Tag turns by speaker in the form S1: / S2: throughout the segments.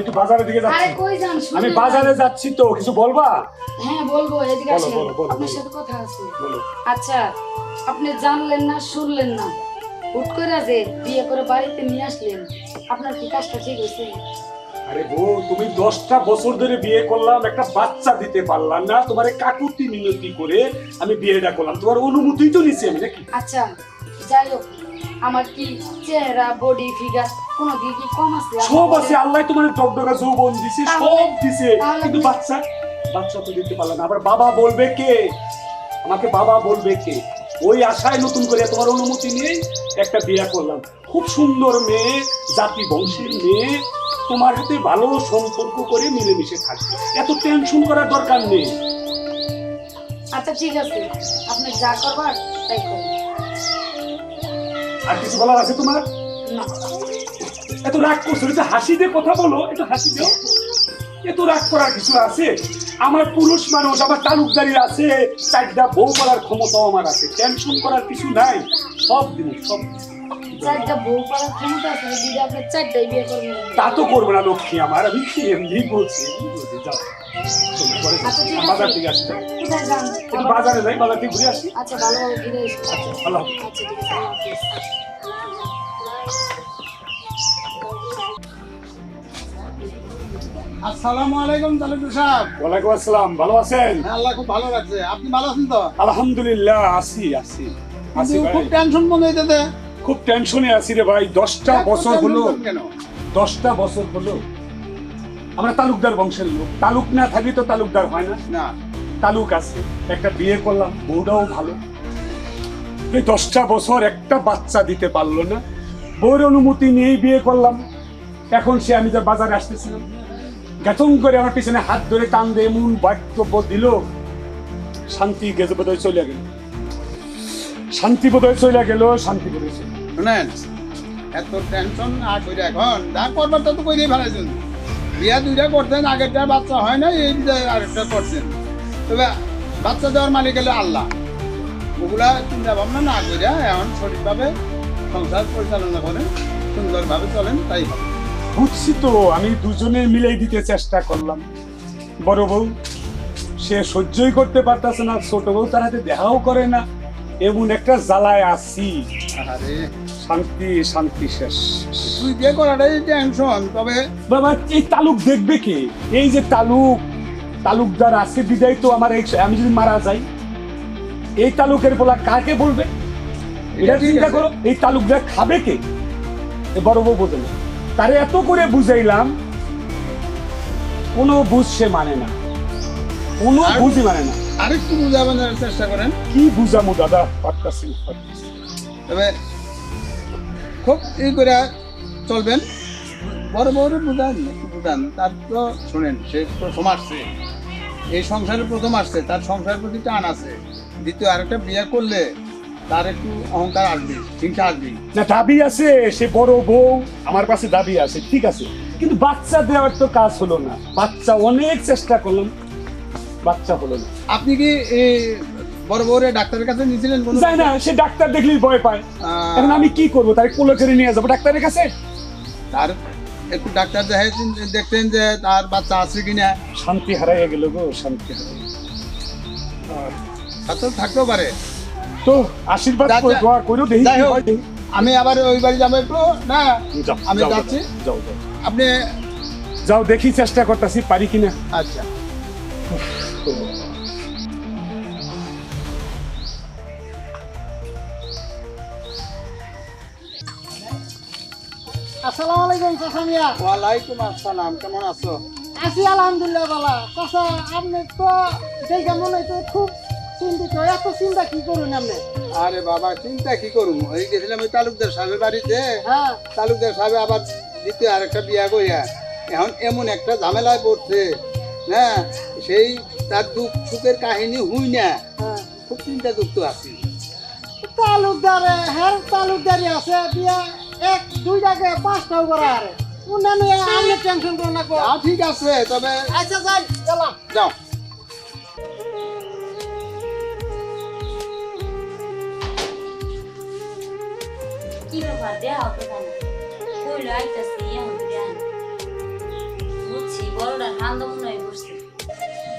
S1: একটু বাজারের দিকে
S2: আরে কই যান
S1: আমি বাজারে যাচ্ছি তো কিছু বলবা?
S2: হ্যাঁ বলব এদিকে আসেন। আপনার সাথে কথা আছে। আচ্ছা আপনি জানলেন না শুনলেন না? হুট করে যে বিয়ে করে বাড়িতে নিয়ে আসলেন আপনার কি কাজটা ঠিক হয়েছে?
S1: আরে বউ তুমি দশটা বছর ধরে বিয়ে করলাম একটা বাচ্চা দিতে পারলাম না। তোমার কাকুতি মিনতি করে আমি বিয়েটা করলাম। তোমার অনুমতি তো নিছি আমি নাকি?
S2: আচ্ছা যাই হোক আমার কি চেহারা বডি ফিগার কোনো দিকে কি কম আছে?
S1: সব আছে আল্লাহ তোমার টকটকা যৌবন দিছে সব দিছে। কিন্তু বাচ্চা বাচ্চা তো দিতে পারলাম না। আবার বাবা বলবে কে? আমাকে বাবা বলবে কে? ওই আশায় নতুন করে তোমার অনুমতি নিয়ে একটা বিয়ে করলাম। খুব সুন্দর মেয়ে জাতি বংশের মেয়ে। তোমার সাথে ভালো সম্পর্ক করে মিলেমিশে থাকবে। এত টেনশন করার দরকার নেই।
S2: আচ্ছা ঠিক আছে। আপনি যা করবার তাই করুন।
S1: আর কিছু বলার আছে তোমার? এত রাগ করছ একটু হাসি দিয়ে কথা বলো একটু হাসি দিও। এত রাগ করার কিছু আছে? আমার পুরুষ মানুষ আমার তালুকদারি আছে চারটা বউ করার ক্ষমতাও আমার আছে টেনশন করার কিছু নাই। সব দিন সব তা তো করব না লক্ষ্মী আমার আমি এমনি বলছি, যাও।
S2: আচ্ছা ঠিক
S1: বাজার থেকে আসি। যাও।
S2: কোথায় যান?
S1: একটু বাজারে যাই বাজার থেকে ঘুরে আসি।
S2: আচ্ছা
S1: আচ্ছা আল্লাহ
S2: আচ্ছা ঠিক আছে
S3: আসসালামু আলাইকুম তালুকদার সাহেব।
S1: ওয়ালাইকুম আসসালাম ভালো আছেন?
S3: হ্যাঁ, আল্লাহ খুব ভালো লাগছে আপনি ভালো আছেন তো?
S1: আলহামদুলিল্লাহ আছি আছি। আছি
S3: খুব টেনশন মনে হইতেছে।
S1: খুব টেনশনে আছি রে ভাই দশটা বছর হলো। দশটা বছর হলো। আমরা তালুকদার বংশের লোক। তালুক না থাকি তো তালুকদার হয় না।
S3: না।
S1: তালুক আছে একটা বিয়ে করলাম বউটাও ভালো। এই দশটা বছর একটা বাচ্চা দিতে পারল না। বউর অনুমতি নিয়েই বিয়ে করলাম। এখন সে আমি যে বাজারে আসতেছিলাম। গেতম করে আমার পিছনে হাত ধরে টান দিয়ে এমন বক্তব্য দিল শান্তি গেছে বোধহয় চলে গেল। শান্তি বোধহয় চলে গেল শান্তি বোধহয় চলে।
S3: শুনেন এত টেনশন না করে এখন যা করবার তা তো করেই ফেলাইছেন। বিয়া দুইটা করতেন আগেরটা বাচ্চা হয় না এই আরেকটা করছেন তবে বাচ্চা দেওয়ার মালিক হলো আল্লাহ। ওগুলা চিন্তা ভাবনা না করে এখন সঠিকভাবে সংসার পরিচালনা করেন সুন্দরভাবে চলেন তাই হবে।
S1: বুঝছি তো আমি দুজনে মিলেই দিতে চেষ্টা করলাম। বড় বউ সে সহ্যই করতে পারতেছে না ছোট বউ তার হাতে দেখাও করে না। এমন একটা জ্বালায় আছি।
S3: আরে
S1: শান্তি শান্তি শেষ।
S3: তুই বিয়ে করাটাই টেনশন তবে
S1: বাবা এই তালুক দেখবে কে? এই যে তালুক তালুকদার আছে বিদায় তো আমার এই আমি যদি মারা যাই এই তালুকের বলা কাকে বলবে? এটা চিন্তা করো এই তালুকদার খাবে কে? বড় বউ বোঝে না। তারে এত করে বুঝাইলাম কোনো বুঝ সে মানে না। কোনো বুঝই মানে না।
S3: আরেকটু বুঝাবার চেষ্টা করেন।
S1: কি বুঝামু দাদা? পারতাছি।
S3: তবে খুব ই করে চলবেন। বড় বড় বুঝান বুঝান তার তো শোনেন সে প্রথম আসছে। এই সংসারে প্রথম আসছে তার সংসারের প্রতি টান আছে। দ্বিতীয় আরেকটা বিয়ে করলে তার একটু অহংকার আসবে হিংসা আসবে।
S1: না দাবি আছে সে বড় বউ আমার কাছে দাবি আছে ঠিক আছে। কিন্তু বাচ্চা দেওয়ার তো কাজ হলো না। বাচ্চা অনেক চেষ্টা করলাম বাচ্চা হলো না।
S3: আপনি কি এই বড় বউরে ডাক্তারের কাছে নিয়েছিলেন কোনো
S1: যায় না সে ডাক্তার দেখলেই ভয় পায়। এখন আমি কি করব? তাই কোলে করে নিয়ে যাব ডাক্তারের কাছে?
S3: তার একটু ডাক্তার দেখাইছেন দেখতেন যে তার বাচ্চা আছে কিনা।
S1: শান্তি হারাইয়া গেল গো শান্তি
S3: থাকতেও পারে।
S1: তো আশীর্বাদ করে দোয়া দেখি
S3: আমি আবার ওই বাড়ি যাব একটু না? আমি যাচ্ছি।
S1: যাও যাও।
S3: আপনি
S1: যাও দেখি চেষ্টা করতেছি পারি কিনা?
S3: আচ্ছা।
S4: আসসালামু আলাইকুম চাচা মিয়া।
S3: ওয়ালাইকুম আসসালাম কেমন আছো?
S4: আছি আলহামদুলিল্লাহ বালা চাচা আপনি তো দেখে মনে হয় তো খুব চিন্তিত এত চিন্তা কি করুন আপনি?
S3: আরে বাবা চিন্তা কি করুম? ওই গেছিলাম ওই তালুকদার সাহেবের বাড়িতে।
S4: হ্যাঁ।
S3: তালুকদার সাহেব আবার দ্বিতীয় আরেকটা বিয়া করিয়া এখন এমন একটা ঝামেলায় পড়ছে হ্যাঁ সেই তার দুঃখ সুখের কাহিনী হুই না।
S4: হ্যাঁ।
S3: খুব চিন্তা যুক্ত আছি।
S4: তালুকদারে হ্যাঁ তালুকদারি আছে বিয়া এক দুইটাকে পাঁচটাও করা আরে। অন্যান্য আপনি টেনশন করুন না গো।
S3: ঠিক আছে তবে
S4: আচ্ছা যাই গেলাম
S3: যাও।
S5: কি ব্যাপার দেওয়া হবে কেন? কইলো আইতাছি এখন বিয়ান বড়টা ঠান্ডা মনে হয়ে বসছে দেখি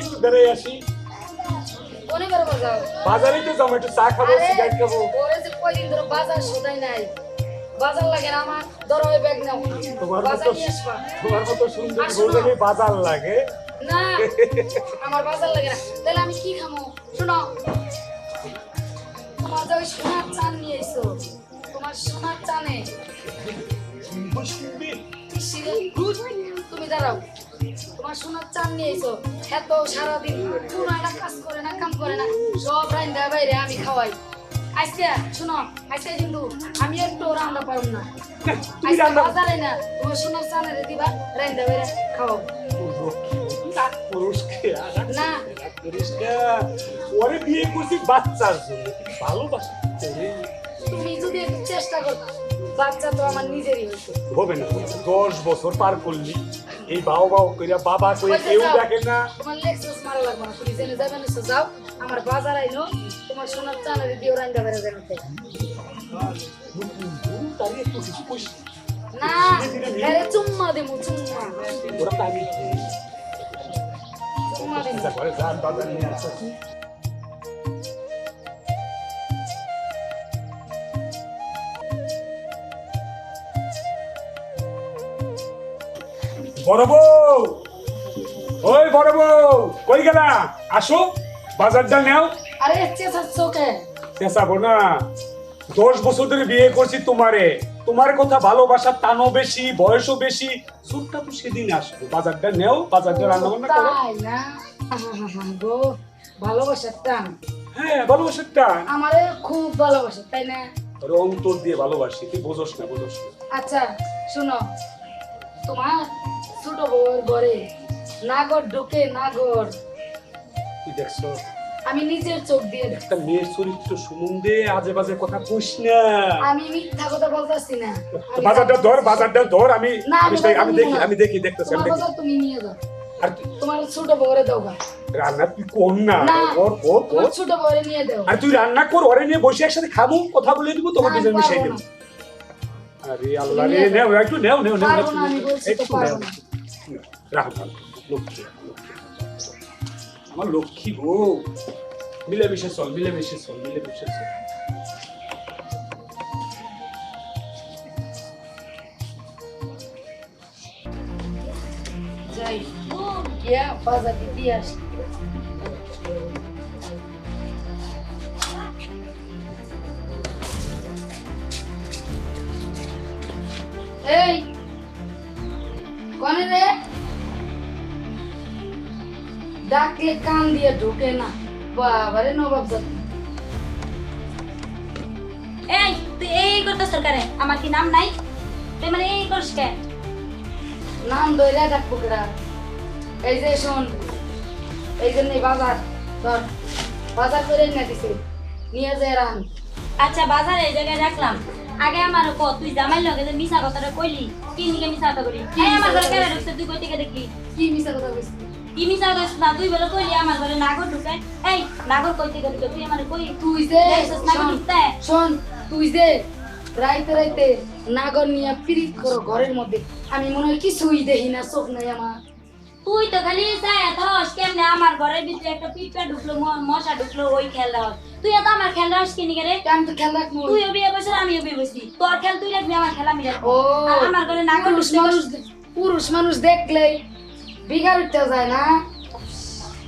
S1: একটু বেড়ে আসি। বাজারে। তো যাব একটু চা খাব সিগারেট খাব।
S2: কয়দিন ধরে বাজার সদাই নাই। বাজার লাগে না আমার ধরো ওই ব্যাগ নাও।
S1: তোমার
S2: বাজার
S1: মতো তোমার মতো সুন্দর
S2: আসো।
S1: বাজার লাগে।
S2: না আমার বাজার লাগে না। তাহলে আমি কি খামো? শোনো। তোমার যে সোনার চান নিয়ে এসো। তোমার সোনার চানে তুমি দাঁড়াও। তোমার সোনার চান নিয়ে এসো। এত সারাদিন কোনো একটা কাজ করে না কাম করে না। সব রান্দা বাইরে আমি খাওয়াই। আজকে শোনো আজকে কিন্তু আমি একটু রান্না পারব না। আজকে বাজারে না তোমার সোনার চানের দিবা বাইরে খাওয়াও।
S1: রাগ পুরুষকে আর রাগ
S2: না
S1: ওরে বিয়ে করছি বাচ্চার জন্য ভালোবাসা
S2: তুমি যদি একটু চেষ্টা করো। বাচ্চা তো আমার নিজেরই হইতো
S1: হবে না দশ বছর পার করলি এই বাও বাও কইরা বাবা কইরা কেউ দেখে না।
S2: তোমার লেক্সাস মারা লাগবে না তুমি জেনে যাবে না যাও। আমার বাজার আইনো তোমার সোনার চানের দিও রান্দা বাইরে যাবে না আরে চুম্মা দেবো চুম্মা।
S1: ওরা তো আমি
S2: চুম্মা দেবো
S1: বড় বউ। ওই বড় বউ কই গেলা? আসো বাজারটা নেও।
S2: আরে চেঁচার চোখে
S1: চেঁচাবো না? দশ বছর ধরে বিয়ে করছি তোমারে। তোমার কথা ভালোবাসার টানও বেশি বয়সও বেশি। সুরটা তো সেদিন আসবে। বাজারটা নেও বাজারটা রান্না বান্না করো।
S2: তাই না? গো ভালোবাসার টান।
S1: হ্যাঁ ভালোবাসার টান।
S2: আমারে খুব ভালোবাসে তাই না?
S1: ওর অন্তর দিয়ে ভালোবাসি। তুই বোঝস না বোঝস না।
S2: আচ্ছা শুনো। তোমার ছোট বউয়ের ঘরে। নাগর ঢুকে নাগর।
S1: তুই দেখছ?
S2: আমি নিজের চোখ দিয়ে
S1: একটা মেয়ের চরিত্র সম্বন্ধে আজে বাজে কথা কইস না।
S2: আমি মিথ্যা কথা বলতেছি না।
S1: বাজারটা ধর বাজারটা ধর আমি আমি দেখি আমি দেখি দেখতেছি আমি দেখি।
S2: বাজার তুমি নিয়ে যাও।
S1: আর
S2: তোমার ছোট বউরে দাও।
S1: রান্না তুই কর না।
S2: না
S1: কর কর কর।
S2: ছোট বউরে নিয়ে দাও।
S1: আর তুই রান্না কর ওরে নিয়ে বসে একসাথে খাব কথা বলে দিব তোমাকে
S2: না,
S1: যেন মিশাই দেবো। আরে আল্লাহ রে নেও একটু নেও নেও নেও একটু নেও। আমার লক্ষ্মী গো। মিলেমিশে চল মিলেমিশে চল মিলেমিশে চল।
S2: এই কনে রে? ডাকলে কান দিয়ে ঢোকে না। বাবারে নবাব জাতি
S5: এই তুই এই করতে সরকারে আমার কি নাম নাই? তুই মানে এই করিস কে
S2: নাম ধরে ডাকবো কেডা এই যে শোন এই জন্য বাজার ধর বাজার করে নিয়ে দিছে। নিয়ে যায় রান।
S5: আচ্ছা বাজারে এই জায়গায় রাখলাম। আগে আমার ক তুই জামাই লগে যে মিছা কথাটা কইলি কি নিকে মিছা কথা কইলি?
S2: কি
S5: এই আমার ঘরে কেন তুই কই থেকে দেখলি?
S2: কি মিছা কথা কইছিস?
S5: কি মিছা না তুই বলে কইলি আমার ঘরে নাগর ঢুকে এই নাগর কই থেকে ঢুকে তুই আমার কই
S2: তুই যে শোন, তুই যে রাইতে রাইতে নাগর নিয়ে পিরিত করো ঘরের মধ্যে আমি মনে হয় কিছুই দেখি না চোখ নাই আমার।
S5: তুই তো খালি চায় থস কেমনে আমার ঘরের ভিতরে একটা পিঁপড়া ঢুকলো মশা ঢুকলো ওই খেল রাখ। তুই এত আমার খেল রাখ কিনি রে?
S2: আমি তো খেয়াল রাখব?
S5: তুই বিয়ে বসে আমিও বিয়ে বসি। তোর খেল তুই রাখবি আমার খেলা আমি রাখব। আমার ঘরে নাগর
S2: পুরুষ মানুষ পুরুষ মানুষ দেখলেই বিঘার উঠতে যায় না?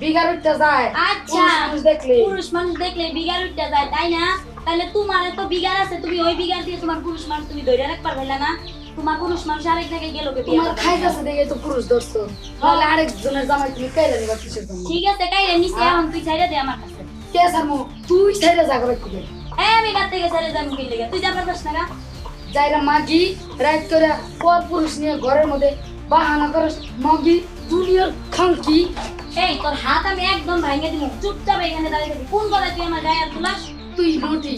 S2: বিঘার উঠতে যায়।
S5: আচ্ছা
S2: পুরুষ মানুষ দেখলে।
S5: পুরুষ মানুষ দেখলে বিগার উঠতে যায় তাই না? তাহলে তোমার তো বিগার আছে তুমি ওই বিগার দিয়ে তোমার পুরুষ মানুষ তুমি ধরে রাখবার পারলে না তোমার পুরুষ মানুষ আরেক জায়গায় গেল বিয়ে
S2: তোমার
S5: করতে।
S2: খাইতেছে দেখে তো পুরুষ ধরছো। তাহলে আরেকজনের জামাই তুমি কাইরা নিবা কিসের জন্য?
S5: ঠিক আছে কাইরে নিচে এখন তুই ছাইরে দে আমার কাছে।
S2: কে সারমু তুই ছেড়ে যা করে খুবে
S5: এই আমি গাতে গেছে রে যাবি কি লেগে? তুই যাবার পারছ না
S2: যাইরা মাগি করে পর পুরুষ নিয়ে ঘরের মধ্যে বাহানা করে মগি জুনিয়র খাঙ্কি
S5: এই তোর হাত আমি একদম ভাঙে দিব চুপচাপ এখানে দাঁড়িয়ে থাকবি কোন কথা তুই আমার গায়ে তুলাস?
S2: তুই মোটি।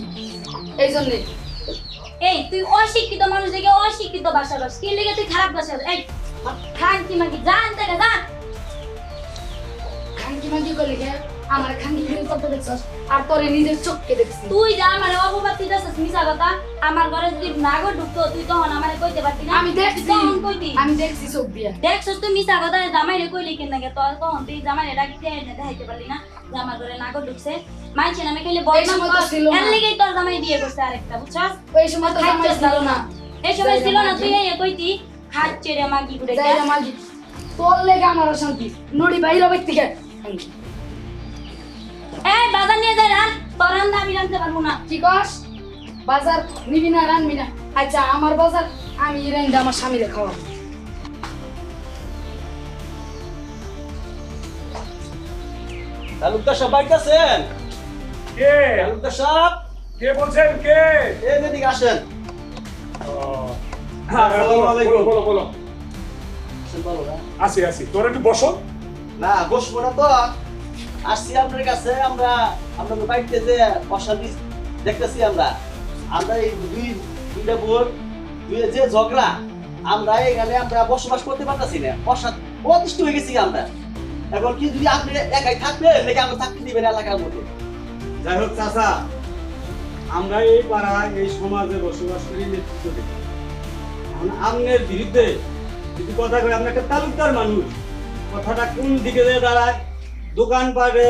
S2: এই জন্যে।
S5: এই তুই অশিক্ষিত মানুষ দেখে অশিক্ষিত ভাষা বস কি লেগে তুই খারাপ ভাষা এই খাঙ্কি মাগি জান থেকে জান
S2: খাঙ্কি মাগি করলে কে? আমার খাঙ্কি ফিরে দেখছস? আর তোরে নিজের চোখকে দেখছি
S5: তুই যা আমার অপবাদ যাচ্ছিস মিশা কথা। আমার ঘরে যদি নাগর ঢুকতো তুই তখন আমারে কইতে পারতি না?
S2: আমি দেখছি।
S5: তখন কইতি?
S2: আমি দেখছি চোখ দিয়া।
S5: দেখছস তুই মিশা কথা জামাই রে কইলি কেন নাকি তোর তখন তুই জামাই ডাকি দিয়ে দেখাইতে পারলি না ঘরে নাগর ঢুকছে। মাইছে খেলে বদনাম কর
S2: না।
S5: এর লেগেই তোর জামাই বিয়ে করছে আরেকটা বুঝছস?
S2: ওই সময় তো জামাই ছিল না।
S5: এই সময় ছিল না তুই এই কইতি খাচ্ছে রে মাগি গুড়ে
S2: তোর লেগে আমার অশান্তি। নড়ি বাইরে
S5: বাজার নিয়ে যাই রান তোর রান্না আমি রানতে পারব না।
S2: কি কস? বাজার নিবি না রানবি না? আচ্ছা আমার বাজার আমি রান্দা আমার স্বামীরে খাওয়াবো।
S6: তালুকদার সাহেব বাড়িতে আছেন?
S1: কে?
S6: তালুকদার সাহেব?
S1: কে বলছেন? কে?
S6: এই এদিকে আসেন।
S1: বলো। বলো, বলো। আসি আসি। তোরা একটু বসো।
S6: না বসবো না তো। আসছি আপনার কাছে, আমরা আপনাদের বাড়িতে যে অশান্তি দেখতেছি আমরা। আমরা এই দুই দুইটা বোন দুই যে ঝগড়া, আমরা এখানে আমরা বসবাস করতে পারতেছি না। অশান্তি অতিষ্ঠ হয়ে গেছি আমরা। এখন কি যদি আপনি একাই থাকবেন, নাকি আমরা থাকতে দিবেন এলাকার মধ্যে?
S7: যাই হোক, চাচা, আমরা এই পাড়ায় এই সমাজে বসবাস করি, নেতৃত্ব দিই। এখন আমনের বিরুদ্ধে যদি কথা কই আপনি একটা তালুকদার মানুষ। কথাটা কোন দিকে দাঁড়ায় দোকানপাটে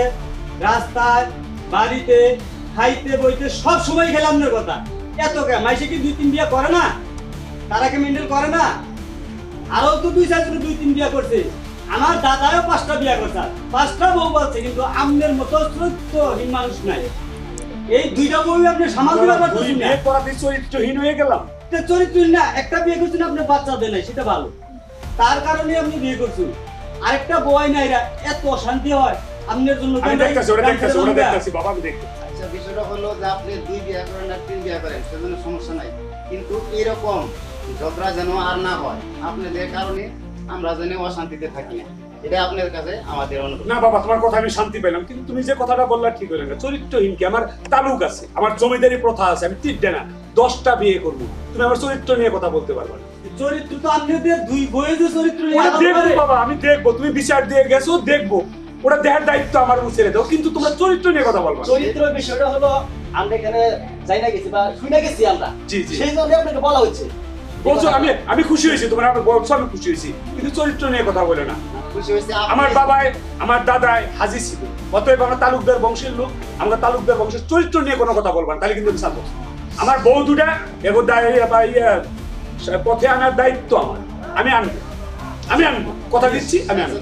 S7: রাস্তায় বাড়িতে খাইতে বইতে সব সময় খেলাম না কথা। এত কে? মাইসে কি দুই তিন বিয়া করে না? তারা কি মেন্টেল করে না? আরও তো দুই চারজন দুই তিন বিয়া করছে। আমার দাদাও পাঁচটা বিয়া করছে। পাঁচটা বউ বলছে কিন্তু আমনের মতো চরিত্রহীন মানুষ নাই। এই দুইটা বউ আপনি সামাল দিতে পারতেছেন না?
S1: করাতে চরিত্রহীন হয়ে গেলাম।
S7: তো চরিত্রহীন না একটা বিয়ে করছেন আপনার বাচ্চা দেয় নাই সেটা ভালো। তার কারণে আপনি বিয়ে করছেন। আরেকটা বয় নাই এরা এত অশান্তি হয়। আপনার জন্য
S1: আমি দেখতেছি ওরা দেখতেছি ওরা দেখতেছি বাবা আমি দেখতেছি।
S3: আচ্ছা বিষয়টা হলো যে আপনি দুই বিয়ে করেন আর তিন বিয়ে করেন সেজন্য সমস্যা নাই। কিন্তু এরকম ঝগড়া যেন আর না হয় আপনাদের কারণে আমরা যেন অশান্তিতে থাকি। না এটা আপনার কাছে আমাদের অনুরোধ।
S1: না বাবা তোমার কথা আমি শান্তি পেলাম কিন্তু তুমি যে কথাটা বললা ঠিক হলে না। চরিত্রহীন কি? আমার তালুক আছে আমার জমিদারি প্রথা আছে আমি তিনটে না দশটা বিয়ে করব। তুমি আমার চরিত্র নিয়ে কথা বলতে পারবে না।
S7: চরিত্র তো আপনাদের দুই বইয়ে যে চরিত্র
S1: ওটা দেখব বাবা আমি দেখব তুমি বিচার দিয়ে গেছো দেখব। ওটা দেখার দায়িত্ব আমার ছেড়ে দাও কিন্তু তোমরা চরিত্র নিয়ে কথা বলবা
S6: চরিত্র বিষয়টা হলো আমরা এখানে যাই না গেছি বা গেছি আমরা।
S1: জি, জি।
S6: সেই জন্য আপনাকে বলা হচ্ছে।
S1: বলছো আমি আমি খুশি হয়েছি তোমার আমার বলছো আমি খুশি হয়েছি কিন্তু চরিত্র নিয়ে কথা বলে না। আমার বাবাই আমার দাদাই হাজি ছিল। অতএব আমরা তালুকদার বংশের লোক আমরা তালুকদার বংশের চরিত্র নিয়ে কোনো কথা বলব না তাহলে কিন্তু আমি আমার বউ দুটা এগো দায়- ইয়ে, পথে আনার দায়িত্ব আমার। আমি আনব। আমি আনব। কথা দিচ্ছি আমি আনব।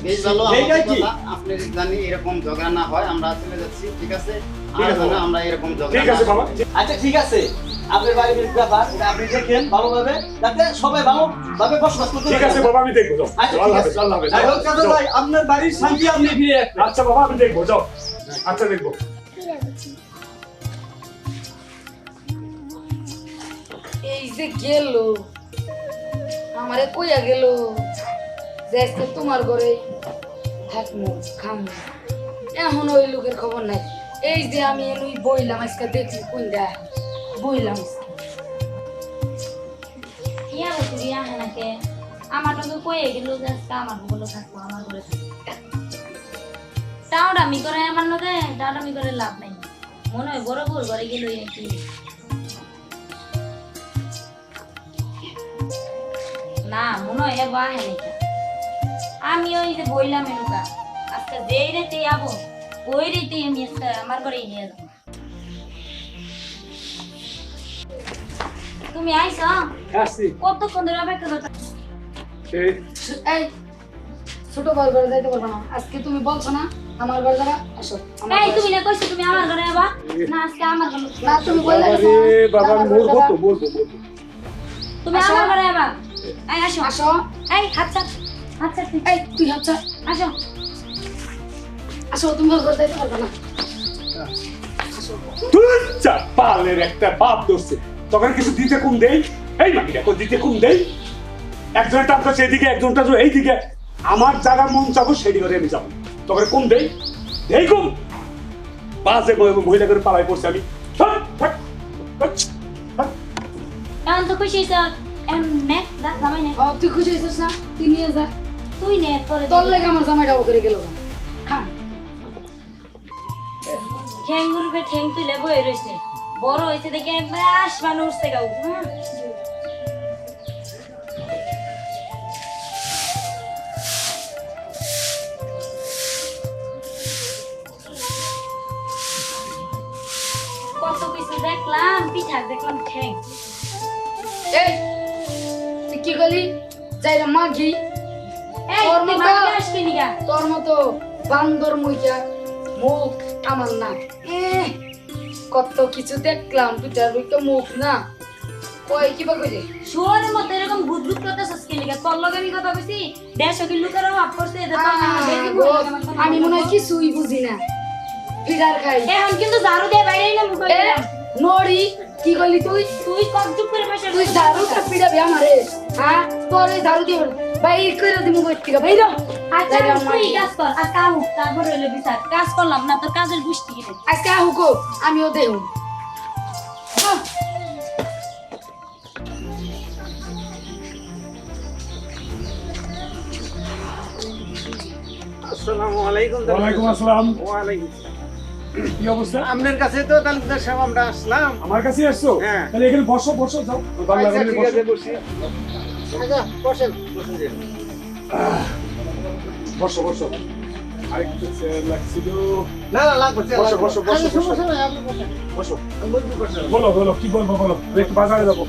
S7: এইটাই কি?
S3: আপনি জানি এরকম ঝগড়া না হয় আমরা চলে যাচ্ছি ঠিক আছে। আমরা এরকম ঝগড়া
S1: ঠিক আছে বাবা।
S6: আচ্ছা ঠিক আছে। আপনার বাড়ির ব্যাপার আপনি দেখেন ভালোভাবে যাতে সবাই ভালো বসবাস করতে
S1: ঠিক আছে বাবা আমি দেখব
S6: আচ্ছা।
S7: ভাই আপনার বাড়ির শান্তি আপনি ফিরে
S1: আচ্ছা বাবা আমি দেখব যাও। আচ্ছা দেখব।
S2: এই যে গেল। আমারে কইয়া গেল, যে আজকে তোমার ঘরে থাকমু, খামু। এখন ওই লোকের খবর নাই। এই যে আমি এনুই বইলাম আজকে দেখলি কোন দেয় বইলাম।
S5: ইয়া বিয়া হয় নাকে আমার তো কয়ে গেল যে আজকে আমার বলে থাকব, আমার ঘরে থাকব। টাউডামি করে আমার লোকে টাউডামি করে লাভ নাই। মনে হয় বড় বড় ঘরে গেল নাকি না মনে হয় এবার আমি ওই যে বইলাম এনুকা আজকে যেই রেতে যাব ওই রেতে আমি আজকে আমার ঘরে নিয়ে যাব। তুমি আইসো? কতক্ষণ ধরে অপেক্ষা করতে
S1: এই।
S2: এই ছোট বড় ঘরে যাইতে পারব না। আজকে তুমি বলছো না আমার ঘরে যাবা আসো।
S5: এই তুমি না কইছো তুমি আমার ঘরে আবা না আজকে আমার ঘরে
S2: না তুমি বললে
S1: বাবা তো বলব
S5: তুমি আমার ঘরে আবা এই আসো।
S2: আসো।
S5: এই হাত চাপ। হাত চাপ তুই।
S2: এই তুই হাচ্ছা
S5: আসো।
S2: আসো তুমি আমার ঘরে যাইতে পারবে না।
S1: তুই পালের একটা বাপ তখন কিছু দিতে কম দেই? এই দিতে কম দেই? একজনের টাকা সেদিকে একজনটা তো এইদিকে। আমার জায়গা মন চাবো সেদিকে আমি যাব। তখন কম দেই? দেই কম বাজে মহিলা করে পালাই পড়ছে আমি।
S5: এখন তো খুশি এখন নে যা জামাই নে।
S2: ও, তুই খুশি হয়েছিস না? তুই নিয়ে যা।
S5: তুই নে তোরে
S2: তোর লেগে আমার জামাইটা করে গেল খান
S5: ঠ্যাং গুরুকে ঠ্যাং তুলে বয়ে রয়েছে বড় হয়েছে দেখে একবার আসমান উঠছে গাও কত কিছু দেখলাম পিঠা দেখলাম ঠ্যাং।
S2: এই তুই কি করলি? যাইরা মাগি তোর মতো- তোর মতো বান্দর মুইয়া মুখ আমার না। কত কিছু দেখলাম পিটার তো মুখ না। ওই কিবা কইলে?
S5: শুয়ারের মতো এরকম বুদবুদ করতে সস্কি লিগা তোর লগে আমি কথা কইছি দেশ কি লুকের অভাব করছে তো কথা
S2: আমি মনে হয় কিছুই বুঝি না। ফিরার খাই।
S5: এখন কিন্তু ঝাড়ু দিয়ে বাইরে না মুখ
S2: নড়ি কি করলি তুই?
S5: তুই কত চুপ করে বসে
S2: তুই দারু কা পিড়াবি আমারে। হ্যাঁ? তোর এই দারু দিয়ে বাইর করে দিমু থেকে বাইর
S5: আচ্ছা তুই কাজ কর। আর কাম তারপর হইল বিচার। কাজ করলাম না তোর কাজের গুষ্টি গেলে
S2: আজকে আহুকো আমিও দেহু।
S4: আসসালামু আলাইকুম
S1: ওয়ালাইকুম আসসালাম।
S4: ওয়ালাইকুম
S1: কি অবস্থা?
S4: আপনার কাছে তো তালুকদার সাহেব আমরা আসলাম।
S1: আমার কাছে আসছো?
S4: হ্যাঁ।
S1: তাহলে এখানে বসো বসো যাও। বাংলা
S4: আচ্ছা,
S1: বলে বসো।
S4: আছে আচ্ছা বসেন
S1: বসো বসো। আরেকটু চেয়ার লাগছিল।
S4: না না লাগবে
S1: বসো বসো বসো বসো। বসো। বলো বলো কি বলব বলো। একটু বাজারে যাব।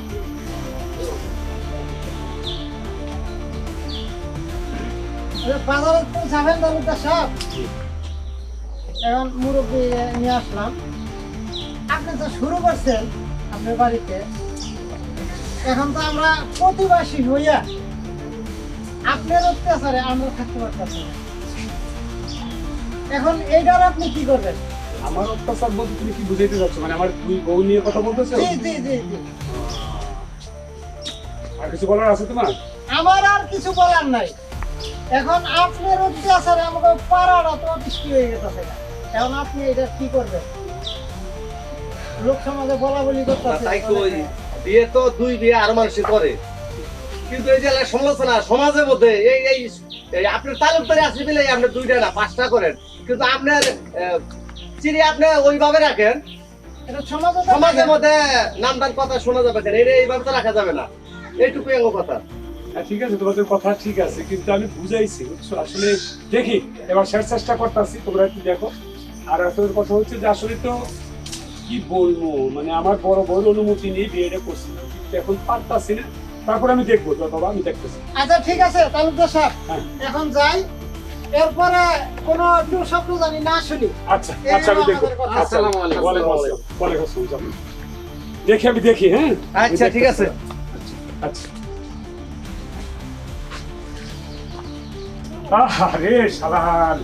S4: বাজারে যাবেন তালুকদার সাহেব এখন মুরব্বী নিয়ে আসলাম। আপনি তো শুরু করছেন আপনার বাড়িতে। এখন তো আমরা প্রতিবাসী হইয়া আপনার অত্যাচারে আমরা থাকতে পারতেছি এখন এইটার আপনি কি করবেন?
S1: আমার অত্যাচার বলতে তুমি কি বুঝাইতে যাচ্ছ মানে আমার দুই বউ নিয়ে কথা বলতেছো?
S4: জি জি জি জি।
S1: আর কিছু বলার আছে তোমার?
S4: আমার আর কিছু বলার নাই। এখন আপনার অত্যাচারে আমাকে পাড়াটা তো অতিষ্ঠ হয়ে গেছে। এখন আপনি এটা কি করবেন? লোক সমাজে বলা বলি করতেছে
S6: তাই কই বিয়ে তো দুই বিয়ে আরও মানুষ করে। কিন্তু এই যে সমালোচনা সমাজের মধ্যে এই এই আপনার তালুকদারি বলে আপনি দুইটা না পাঁচটা করেন। কিন্তু আপনার চিনি আপনি ওইভাবে রাখেন
S4: এটা সমাজে
S6: সমাজের মধ্যে নামদান কথা শোনা যাবে কেন এটা এইভাবে তো রাখা যাবে না। এইটুকু এঙ্গ কথা।
S1: হ্যাঁ, ঠিক আছে তোমাদের কথা ঠিক আছে কিন্তু আমি বুঝাইছি আসলে দেখি এবার শেষ চেষ্টা করতেছি তোমরা একটু দেখো। আর আসলে কথা হচ্ছে যে আসলে তো কি বলব? মানে আমার বড় বড় অনুমতি নিয়ে বিয়েটা করছি। এখন পারতাছি না। তারপর আমি দেখব তো বাবা আমি দেখতেছি।
S4: আচ্ছা ঠিক আছে তালুকদার সাহেব
S1: হ্যাঁ।
S4: এখন যাই। এরপরে কোনো একটু শব্দ জানি না শুনি।
S1: আচ্ছা আচ্ছা আমি দেখব। আচ্ছা,
S6: আসসালামু আলাইকুম।
S1: ওয়ালাইকুম আসসালাম। ওয়ালাইকুম আসসালাম, দেখি আমি দেখি হ্যাঁ?
S6: আচ্ছা, ঠিক আছে।
S1: আচ্ছা আরে শালার।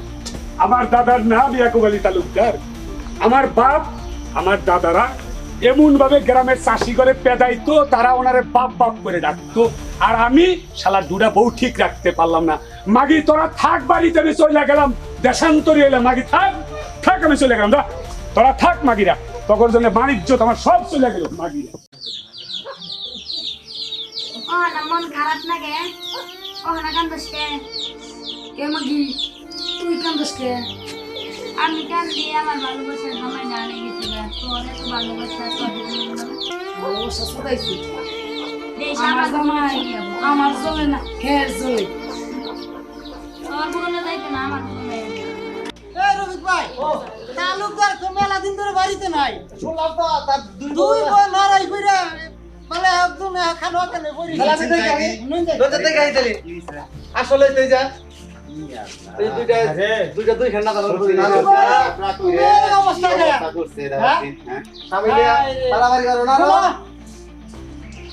S1: আমার দাদার নাম ইয়াকুব আলী তালুকদার। আমার বাপ, আমার দাদারা এমন ভাবে গ্রামের চাষি করে পেদাইতো, তারা ওনারে বাপ বাপ করে ডাকতো। আর আমি শালা দুটা বউ ঠিক রাখতে পারলাম না। মাগি, তোরা থাক বাড়িতে, আমি চলে গেলাম। দেশান্তরি এলাম মাগি, থাক থাক, আমি চলে গেলাম। তোরা থাক মাগিরা। তখন জন্য বাণিজ্য, তোমার সব চলে গেল মাগিরা।
S5: মন খারাপ না গে? ও না, কান্দস কে?
S2: কে মাগি তুই কান্দস কে?
S5: আমি কান দিয়ে আমার ভালোবাসার জামাই না আনে গেছি গা। তোর এত ভালোবাসা তোর
S2: ভালোবাসা। সদাইছি
S5: দেশ
S2: আমার চলে না হের চলে
S5: তোর বলে যাইতে না আমার বলে
S4: এই রবিক ভাই তালুকদার তো মেলা দিন ধরে বাড়িতে নাই।
S6: শুনলাম তো তার দুই
S4: বোন লড়াই মানে একদম খানো পড়ি।
S6: আসলে তুই যা।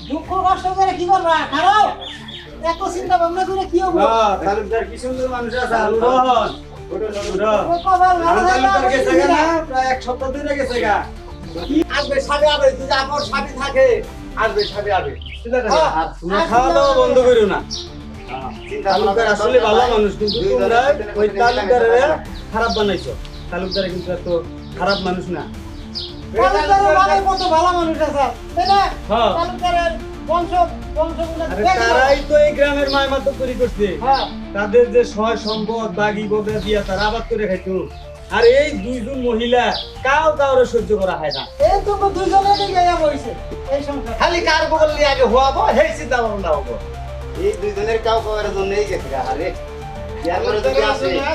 S4: দুঃখ কষ্ট করে কি করবা? খারাপ? এত চিন্তা ভাবনা করে কি হব?
S7: তালুকদার কি সুন্দর মানুষ আছে আলুরন
S4: ও কপাল ভালো
S7: তালুকদার
S4: হলে
S7: গেছে
S4: আমার
S7: গা না? প্রায় এক সপ্তাহ ধরে গেছে গা। আসবে সাবে আবে যদি আমার সাথে থাকে আসবে সাবে আবে।
S4: হ্যাঁ,
S7: আর খাওয়া দাওয়া বন্ধ করো না। তালুকদার আসলে ভালো মানুষ কিন্তু তোমরা ওই তালুকদারের খারাপ বানাইছো। তালুকদার কিন্তু এত খারাপ মানুষ না।
S4: তালুকদারের ভালো মানুষ আছে। তাই না?
S7: হ্যাঁ।
S4: তালুকদারের বংশ বংশগুলো
S7: আরে
S4: দেখো।
S7: তারাই তো এই গ্রামের মায়মাত্র তৈরি করছে।
S4: হ্যাঁ।
S7: তাদের যে সয় সম্পদ বাগি বগরা দিয়া তারা আবাদ করে খাইতো। আর এই দুইজন মহিলা কাউ কাউরে সহ্য করা হয় না।
S4: এই তো বইছে এই সংসার।
S7: খালি কার বগল নিয়ে আগে হওয়াবো সেই চিন্তা ভাবনা হব।
S6: এই দুইজনের কাউ জন্যই গেছে আরে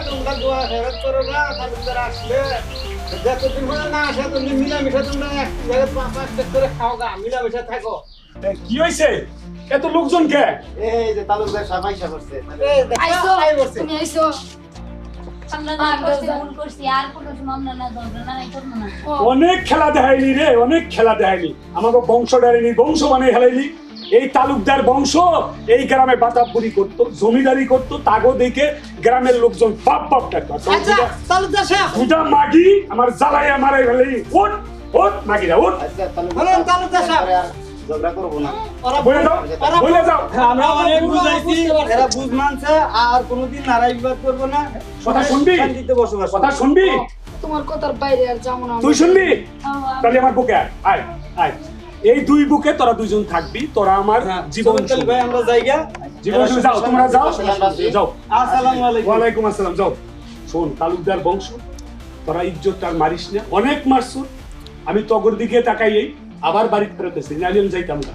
S7: তোমরা দোয়া ফেরত করো না তালুকদার আসলে। যতদিন পরে না আসে তুমি মিলামিশা তোমরা এক জায়গায় পাঁচ পাঁচ করে খাও গা মিলামিশা থাকো।
S1: এ, কি হয়েছে এত লোকজন কে?
S6: এই যে তালুকদার সামাইশা করছে
S2: আইসো তুমি আইসো।
S5: আমরা যা করছি ভুল করছি আর কোনো সময় আমরা না ঝগড়া নাই করব না।
S2: ও,
S1: অনেক খেলা দেখাইলি রে অনেক খেলা দেখাইলি। আমাকে বংশ ডাইনি বংশ বানিয়ে হেলাইলি এই তালুকদার বংশ এই গ্রামে বাতাবুরি করতো জমিদারি করতো তাগো দেখে গ্রামের লোকজন বাপ বাপ ডাকতো
S4: আচ্ছা তালুকদার সাহেব।
S1: দুটা মাগি আমার জ্বালাই মারাই ফেলাই ওট ওট মাগিরা ওট
S6: আচ্ছা
S4: তালুকদার সাহেব।
S6: আর
S7: আমরা কোনোদিন বিবাদ করব না।
S1: কথা শুনবি? কথা। শুনবি?
S2: তোমার কথার বাইরে আর যাব না
S1: তুই শুনবি? তাহলে আমার বুকে আয় আয় আয়। এই দুই বুকে তোরা দুজন থাকবি তোরা আমার
S7: হ্যাঁ,
S1: জীবন
S7: ভাই আমরা যাইগা।
S1: জীবন যাও তোমরা যাও। যাও।
S7: আসসালামু আলাইকুম।
S1: ওয়া আলাইকুম আসসালাম যাও। শোন তালুকদার বংশ তোরা ইজ্জত আর মারিস না। অনেক মারছ আমি তগর দিকে তাকাই আবার বাড়ি ফেরত এসে আমি যাইতাম না।